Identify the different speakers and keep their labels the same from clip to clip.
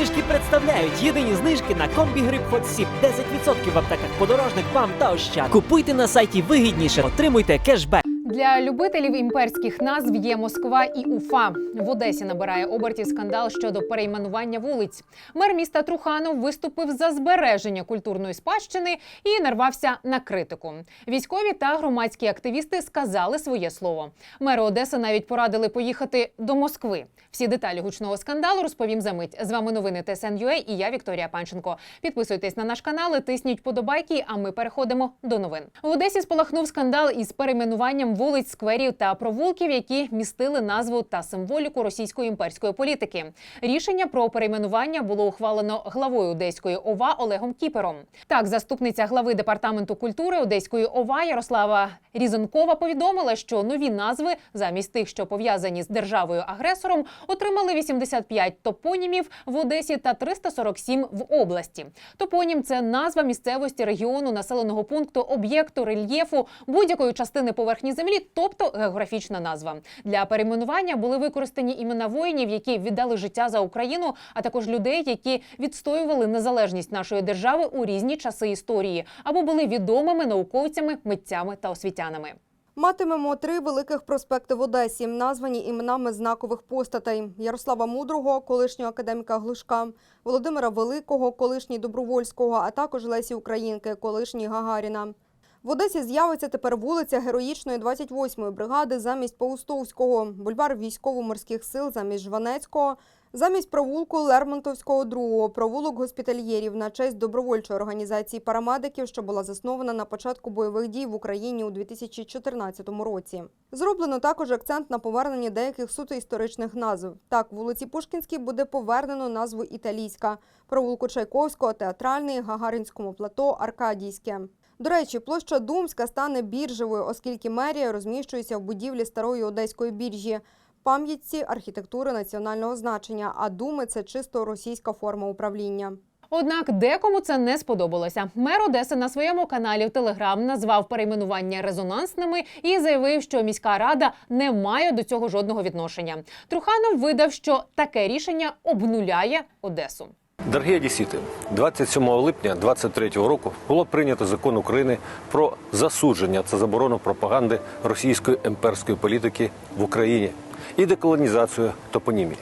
Speaker 1: знижки представляють єдині знижки на комбі гриб Hot Sip. 10% в аптеках подорожник, вам та ощад. Купуйте на сайті вигідніше, отримуйте кешбек.
Speaker 2: Для любителів імперських назв є Москва і Уфа. В Одесі набирає обертів скандал щодо перейменування вулиць. Мер міста Труханов виступив за збереження культурної спадщини і нарвався на критику. Військові та громадські активісти сказали своє слово. Меру Одеси навіть порадили поїхати до Москви. Всі деталі гучного скандалу розповім за мить. З вами новини ТСНЮА і я Вікторія Панченко. Підписуйтесь на наш канал, тисніть подобайки. А ми переходимо до новин. В Одесі спалахнув скандал із перейменуванням вулиць, скверів та провулків, які містили назву та символіку російської імперської політики. Рішення про перейменування було ухвалено главою Одеської ОВА Олегом Кіпером. Так, заступниця глави департаменту культури Одеської ОВА Ярослава Різанкова повідомила, що нові назви замість тих, що пов'язані з державою агресором, отримали 85 топонімів в Одесі та 347 в області. Топонім це назва місцевості, регіону, населеного пункту, об'єкту, рельєфу, будь-якої частини поверхні землі, тобто географічна назва. Для перейменування були використані імена воїнів, які віддали життя за Україну, а також людей, які відстоювали незалежність нашої держави у різні часи історії, або були відомими науковцями, митцями та освітянами.
Speaker 3: Матимемо три великих проспекти в Одесі, названі іменами знакових постатей: Ярослава Мудрого, колишнього академіка Глушка, Володимира Великого, колишній Добровольського, а також Лесі Українки, колишній Гагаріна. В Одесі з'явиться тепер вулиця Героїчної 28-ї бригади замість Паустовського, бульвар військово-морських сил замість Жванецького, замість провулку Лермонтовського 2 провулок госпітальєрів на честь добровольчої організації парамедиків, що була заснована на початку бойових дій в Україні у 2014 році. Зроблено також акцент на поверненні деяких суто історичних назв. Так, вулиці Пушкінській буде повернено назву Італійська, провулку Чайковського, театральний, Гагаринському плато, Аркадійське. До речі, площа Думська стане біржевою, оскільки мерія розміщується в будівлі старої одеської біржі. Пам'ятці архітектури національного значення, а думи це чисто російська форма управління.
Speaker 2: Однак декому це не сподобалося. Мер Одеси на своєму каналі в Телеграм назвав перейменування резонансними і заявив, що міська рада не має до цього жодного відношення. Труханов видав, що таке рішення обнуляє Одесу.
Speaker 4: Дорогі одесіти, 27 липня 2023 року було прийнято закон України про засудження та заборону пропаганди російської імперської політики в Україні і деколонізацію топонімії,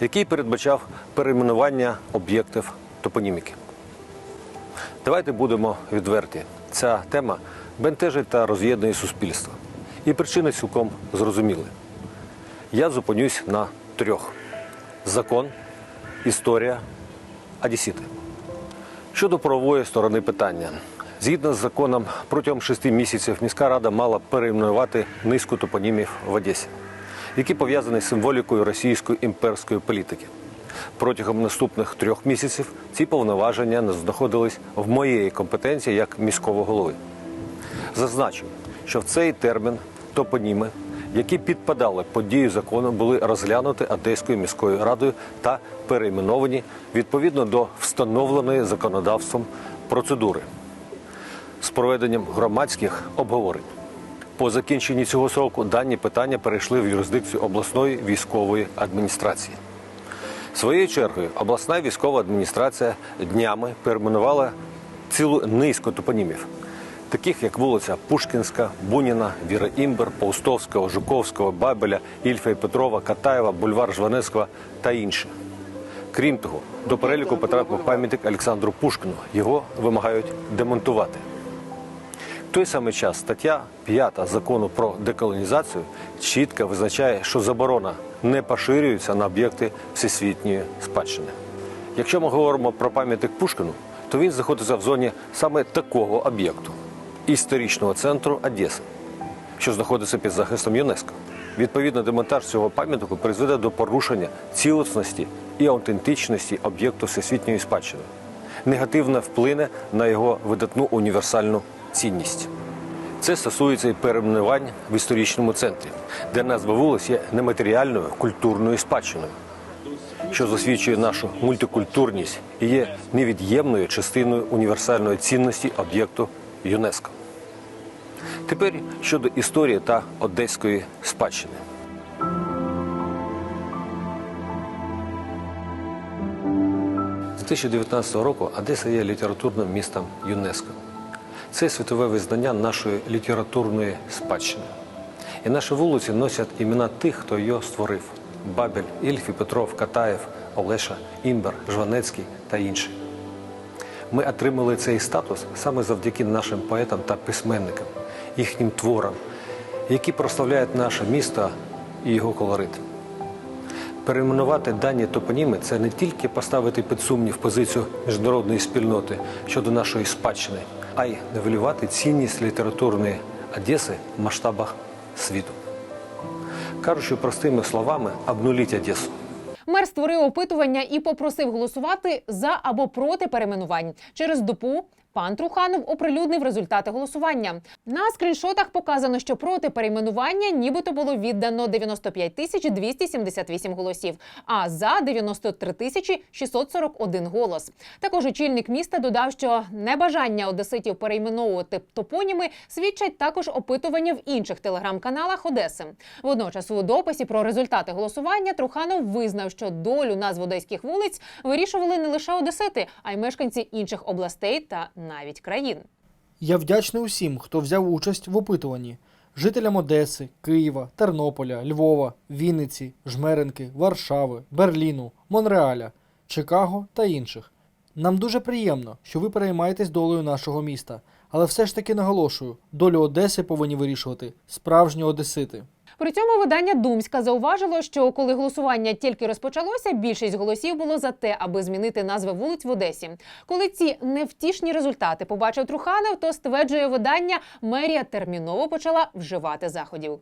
Speaker 4: який передбачав перейменування об'єктів топоніміки. Давайте будемо відверті. Ця тема бентежить та роз'єднує суспільство. І причини цілком зрозуміли. Я зупинюсь на трьох: закон, історія одесіти. Щодо правової сторони питання, згідно з законом, протягом шести місяців міська рада мала перейменувати низку топонімів в Одесі, які пов'язані з символікою російської імперської політики. Протягом наступних трьох місяців ці повноваження знаходились в моєї компетенції як міського голови. Зазначу, що в цей термін топоніми, які підпадали під дію закону, були розглянуті Одеською міською радою та перейменовані відповідно до встановленої законодавством процедури з проведенням громадських обговорень. По закінченні цього сроку дані питання перейшли в юрисдикцію обласної військової адміністрації. Своєю чергою обласна військова адміністрація днями перейменувала цілу низку топонімів, таких як вулиця Пушкінська, Буніна, Віра Імбер, Паустовського, Жуковського, Бабеля, Ільфа і Петрова, Катаєва, Бульвар Жванецького та інші. Крім того, до переліку потрапив пам'ятник Олександру Пушкіну. Його вимагають демонтувати. В той самий час стаття 5 закону про деколонізацію чітко визначає, що заборона не поширюється на об'єкти всесвітньої спадщини. Якщо ми говоримо про пам'ятник Пушкіну, то він знаходиться в зоні саме такого об'єкту історичного центру Одеси, що знаходиться під захистом ЮНЕСКО. Відповідно, демонтаж цього пам'ятнику призведе до порушення цілісності і аутентичності об'єкту всесвітньої спадщини, негативно вплине на його видатну універсальну цінність. Це стосується і перейменувань в історичному центрі, де назва вулиць є нематеріальною культурною спадщиною, що засвідчує нашу мультикультурність і є невід'ємною частиною універсальної цінності об'єкту ЮНЕСКО. Тепер щодо історії та одеської спадщини. З 2019 року Одеса є літературним містом ЮНЕСКО. Це світове визнання нашої літературної спадщини. І наші вулиці носять імена тих, хто її створив: Бабель, Ільфі, Петров, Катаєв, Олеша, Імбер, Жванецький та інші. Ми отримали цей статус саме завдяки нашим поетам та письменникам, їхнім творам, які прославляють наше місто і його колорит. Перейменувати дані топоніми це не тільки поставити під сумнів позицію міжнародної спільноти щодо нашої спадщини, а й нивелювати цінність літературної Одеси в масштабах світу. Кажучи простими словами, обнуліть Одесу.
Speaker 2: Мер створив опитування і попросив голосувати за або проти перейменувань. Через добу пан Труханов оприлюднив результати голосування. На скріншотах показано, що проти перейменування нібито було віддано 95 тисяч 278 голосів, а за 93 тисячі 641 голос. Також очільник міста додав, що небажання одеситів перейменовувати топоніми свідчать також опитування в інших телеграм-каналах Одеси. Водночас у дописі про результати голосування Труханов визнав, що долю назв одеських вулиць вирішували не лише одесити, а й мешканці інших областей та навіть країн.
Speaker 5: Я вдячний усім, хто взяв участь в опитуванні. Жителям Одеси, Києва, Тернополя, Львова, Вінниці, Жмеренки, Варшави, Берліну, Монреаля, Чикаго та інших. Нам дуже приємно, що ви переймаєтесь долею нашого міста, але все ж таки наголошую, долю Одеси повинні вирішувати справжні одесити.
Speaker 2: При цьому видання Думська зауважило, що коли голосування тільки розпочалося, більшість голосів було за те, аби змінити назви вулиць в Одесі. Коли ці невтішні результати побачив Труханов, то стверджує видання, мерія терміново почала вживати заходів.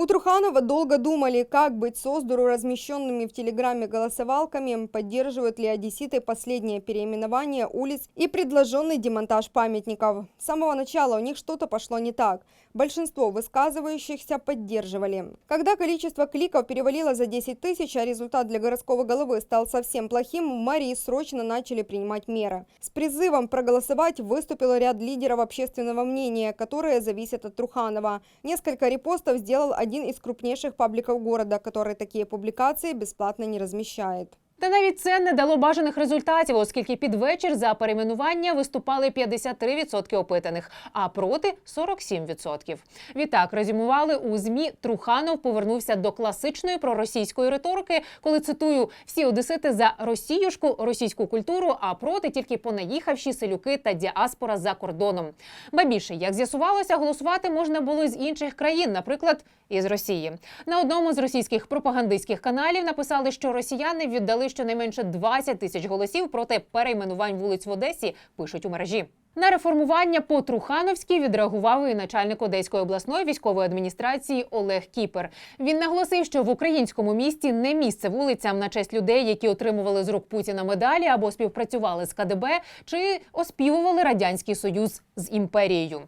Speaker 3: У Труханова долго думали, как быть Создору размещенными в Телеграме голосовалками, поддерживают ли одесситы последнее переименование улиц и предложенный демонтаж памятников. С самого начала у них что-то пошло не так. Большинство высказывающихся поддерживали. Когда количество кликов перевалило за 10 тысяч, а результат для городского головы стал совсем плохим, в мэрии срочно начали принимать меры. С призывом проголосовать выступил ряд лидеров общественного мнения, которые зависят от Труханова. Несколько репостов сделал один из крупнейших пабликов города, который такие публикации бесплатно не размещает.
Speaker 2: Та навіть це не дало бажаних результатів, оскільки під вечір за перейменування виступали 53% опитаних, а проти 47%. Відтак резюмували у змі. Труханов повернувся до класичної проросійської риторики, коли цитую всі одесити за росіюшку, російську культуру, а проти тільки понаїхавші селюки та діаспора за кордоном. Ба більше, як з'ясувалося, голосувати можна було з інших країн, наприклад, із Росії. На одному з російських пропагандистських каналів написали, що росіяни віддали щонайменше 20 тисяч голосів проти перейменувань вулиць в Одесі. Пишуть у мережі. На реформування по Трухановськи відреагував і начальник Одеської обласної військової адміністрації Олег Кіпер. Він наголосив, що в українському місті не місце вулицям на честь людей, які отримували з рук Путіна медалі або співпрацювали з КДБ, чи оспівували радянський союз з імперією.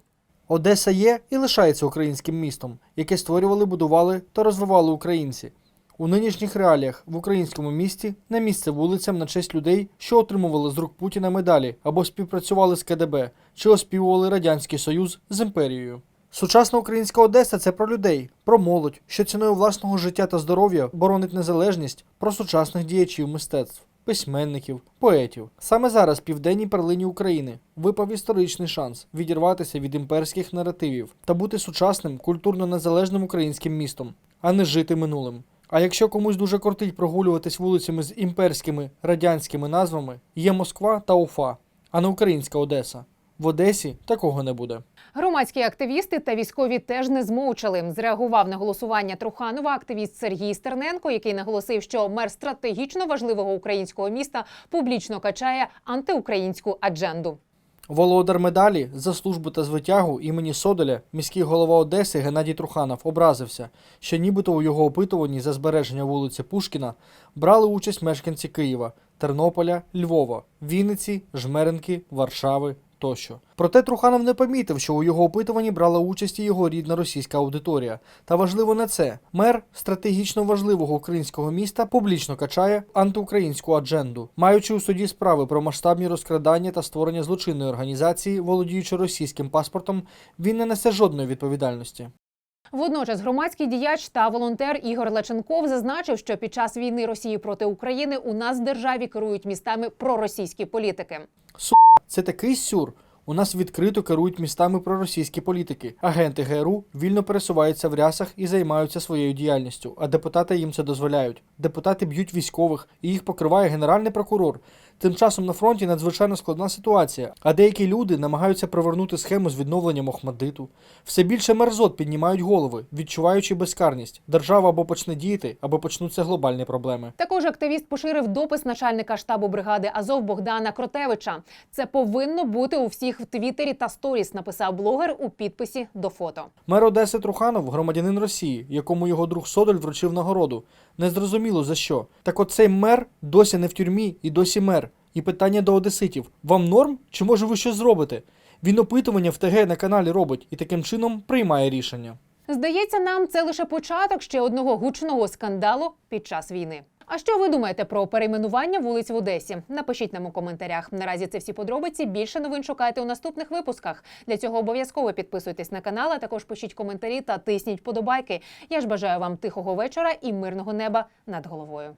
Speaker 5: Одеса є і лишається українським містом, яке створювали, будували та розвивали українці. У нинішніх реаліях в українському місті не місце вулицям на честь людей, що отримували з рук Путіна медалі або співпрацювали з КДБ, чи оспівували Радянський Союз з імперією. Сучасна українська Одеса це про людей, про молодь, що ціною власного життя та здоров'я боронить незалежність, про сучасних діячів мистецтв, письменників, поетів. Саме зараз, південній перлині України, випав історичний шанс відірватися від імперських наративів та бути сучасним, культурно незалежним українським містом, а не жити минулим. А якщо комусь дуже кортить прогулюватись вулицями з імперськими радянськими назвами, є Москва та Уфа, а не українська Одеса. В Одесі такого не буде.
Speaker 2: Громадські активісти та військові теж не змовчали. Зреагував на голосування Труханова активіст Сергій Стерненко, який наголосив, що мер стратегічно важливого українського міста публічно качає антиукраїнську адженду.
Speaker 5: Володар медалі за службу та звитягу імені Содоля, міський голова Одеси Геннадій Труханов образився, що нібито у його опитуванні за збереження вулиці Пушкіна брали участь мешканці Києва, Тернополя, Львова, Вінниці, Жмеренки, Варшави тощо. Проте Труханов не помітив, що у його опитуванні брала участь його рідна російська аудиторія. Та важливо не це. Мер стратегічно важливого українського міста публічно качає антиукраїнську адженду, маючи у суді справи про масштабні розкрадання та створення злочинної організації, володіючи російським паспортом, він не несе жодної відповідальності.
Speaker 2: Водночас громадський діяч та волонтер Ігор Лаченков зазначив, що під час війни Росії проти України у нас в державі керують містами проросійські політики.
Speaker 5: Це такий сюр. У нас відкрито керують містами проросійські політики. Агенти ГРУ вільно пересуваються в рясах і займаються своєю діяльністю, а депутати їм це дозволяють. Депутати б'ють військових, і їх покриває генеральний прокурор. Тим часом на фронті надзвичайно складна ситуація, а деякі люди намагаються провернути схему з відновленням Охмадиту. Все більше мерзот піднімають голови, відчуваючи безкарність. Держава або почне діяти, або почнуться глобальні проблеми.
Speaker 2: Також активіст поширив допис начальника штабу бригади Азов Богдана Кротевича. Це повинно бути у всіх в Твіттері та сторіс. Написав блогер у підписі до фото.
Speaker 5: Мер Одеси Труханов громадянин Росії, якому його друг Содоль вручив нагороду. Незрозуміло за що. Так от цей мер досі не в тюрмі і досі мер. І питання до одеситів: вам норм? Чи може ви щось зробите? Він опитування в ТГ на каналі робить і таким чином приймає рішення.
Speaker 2: Здається, нам це лише початок ще одного гучного скандалу під час війни. А що ви думаєте про перейменування вулиць в Одесі? Напишіть нам у коментарях. Наразі це всі подробиці. Більше новин шукайте у наступних випусках. Для цього обов'язково підписуйтесь на канал, а також пишіть коментарі та тисніть подобайки. Я ж бажаю вам тихого вечора і мирного неба над головою.